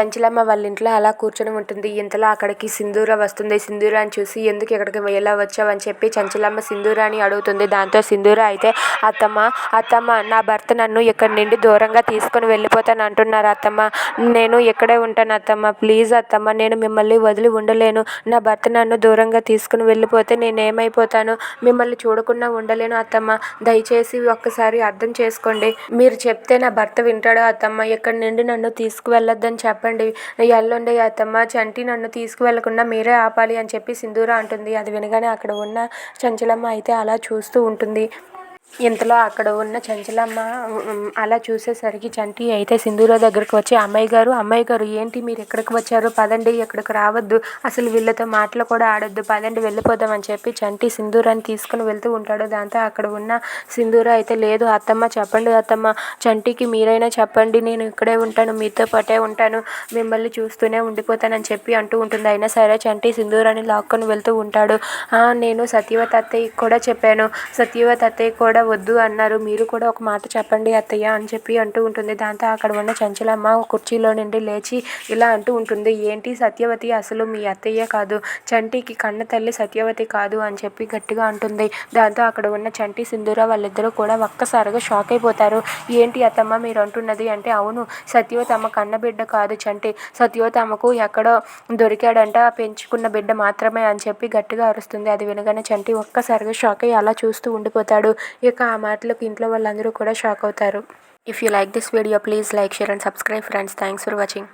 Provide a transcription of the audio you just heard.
చంచలమ్మ వాళ్ళ ఇంట్లో అలా కూర్చొని ఉంటుంది. ఇంతలో అక్కడికి సింధూర వస్తుంది. సింధూరాని చూసి ఎందుకు ఇక్కడికి ఎలా వచ్చావు అని చెప్పి చంచలమ్మ సింధూరాని అడుగుతుంది. దాంతో సింధూర అయితే అత్తమ్మ అత్తమ్మ నా భర్త నన్ను ఇక్కడి నుండి దూరంగా తీసుకొని వెళ్ళిపోతాను అంటున్నారు అత్తమ్మ. నేను ఇక్కడే ఉంటాను అత్తమ్మ. ప్లీజ్ అత్తమ్మ నేను మిమ్మల్ని వదిలి ఉండలేను. నా భర్త నన్ను దూరంగా తీసుకుని వెళ్ళిపోతే నేను ఏమైపోతాను మిమ్మల్ని చూడకుండా ఉండలేను అత్తమ్మ. దయచేసి ఒక్కసారి అర్థం చేసుకోండి. మీరు చెప్తే నా భర్త వింటాడు అత్తమ్మ. ఇక్కడి నుండి నన్ను తీసుకువెళ్ళొద్దని చెప్పండి. ఎల్లుండి అత్తమ్మ చంటి నన్ను తీసుకువెళ్ళకుండా మీరే ఆపాలి అని చెప్పి సింధూర అంటుంది. అది వినగానే అక్కడ ఉన్న చంచలమ్మ అయితే అలా చూస్తూ ఉంటుంది. ఇంతలో అక్కడ ఉన్న చంచలమ్మ అలా చూసేసరికి చంటి అయితే సింధూర దగ్గరికి వచ్చి అమ్మాయి గారు అమ్మాయి గారు ఏంటి మీరు ఎక్కడికి వచ్చారు? పదండి ఎక్కడికి రావద్దు. అసలు వీళ్ళతో మాటలు కూడా ఆడొద్దు. పదండి వెళ్ళిపోదాం అని చెప్పి చంటి సింధూరాన్ని తీసుకుని వెళ్తూ ఉంటాడు. దాంతో అక్కడ ఉన్న సింధూర అయితే లేదు అత్తమ్మ చెప్పండి అత్తమ్మ. చంటికి మీరైనా చెప్పండి. నేను ఇక్కడే ఉంటాను మీతో పాటే ఉంటాను. మిమ్మల్ని చూస్తూనే ఉండిపోతానని చెప్పి అంటూ ఉంటుంది. అయినా సరే చంటి సింధూరాన్ని లాక్కొని వెళ్తూ ఉంటాడు. నేను సతీవ తత్తయ్యకి కూడా చెప్పాను. సతీవ తత్తయ్య కూడా వద్దు అన్నారు. మీరు కూడా ఒక మాట చెప్పండి అత్తయ్య అని చెప్పి అంటూ ఉంటుంది. దాంతో అక్కడ ఉన్న చంచలమ్మ కుర్చీలో నుండి లేచి ఇలా అంటూ ఉంటుంది. ఏంటి సత్యవతి? అసలు మీ అత్తయ్య కాదు. చంటికి కన్న తల్లి సత్యవతి కాదు అని చెప్పి గట్టిగా అంటుంది. దాంతో అక్కడ ఉన్న చంటి సింధూర వాళ్ళిద్దరూ కూడా ఒక్కసారిగా షాక్ అయిపోతారు. ఏంటి అత్తమ్మ మీరు అంటున్నది? అంటే అవును సత్యవతి అమ్మ కన్న బిడ్డ కాదు చంటి. సత్యవతి అమ్మకు ఎక్కడో దొరికాడంట. పెంచుకున్న బిడ్డ మాత్రమే అని చెప్పి గట్టిగా అరుస్తుంది. అది వినగానే చంటి ఒక్కసారిగా షాక్ అయ్యి అలా చూస్తూ ఉండిపోతాడు. ఇక ఆ మాటలకు ఇంట్లో వాళ్ళందరూ కూడా షాక్ అవుతారు. If you like this video please like share and subscribe friends thanks for watching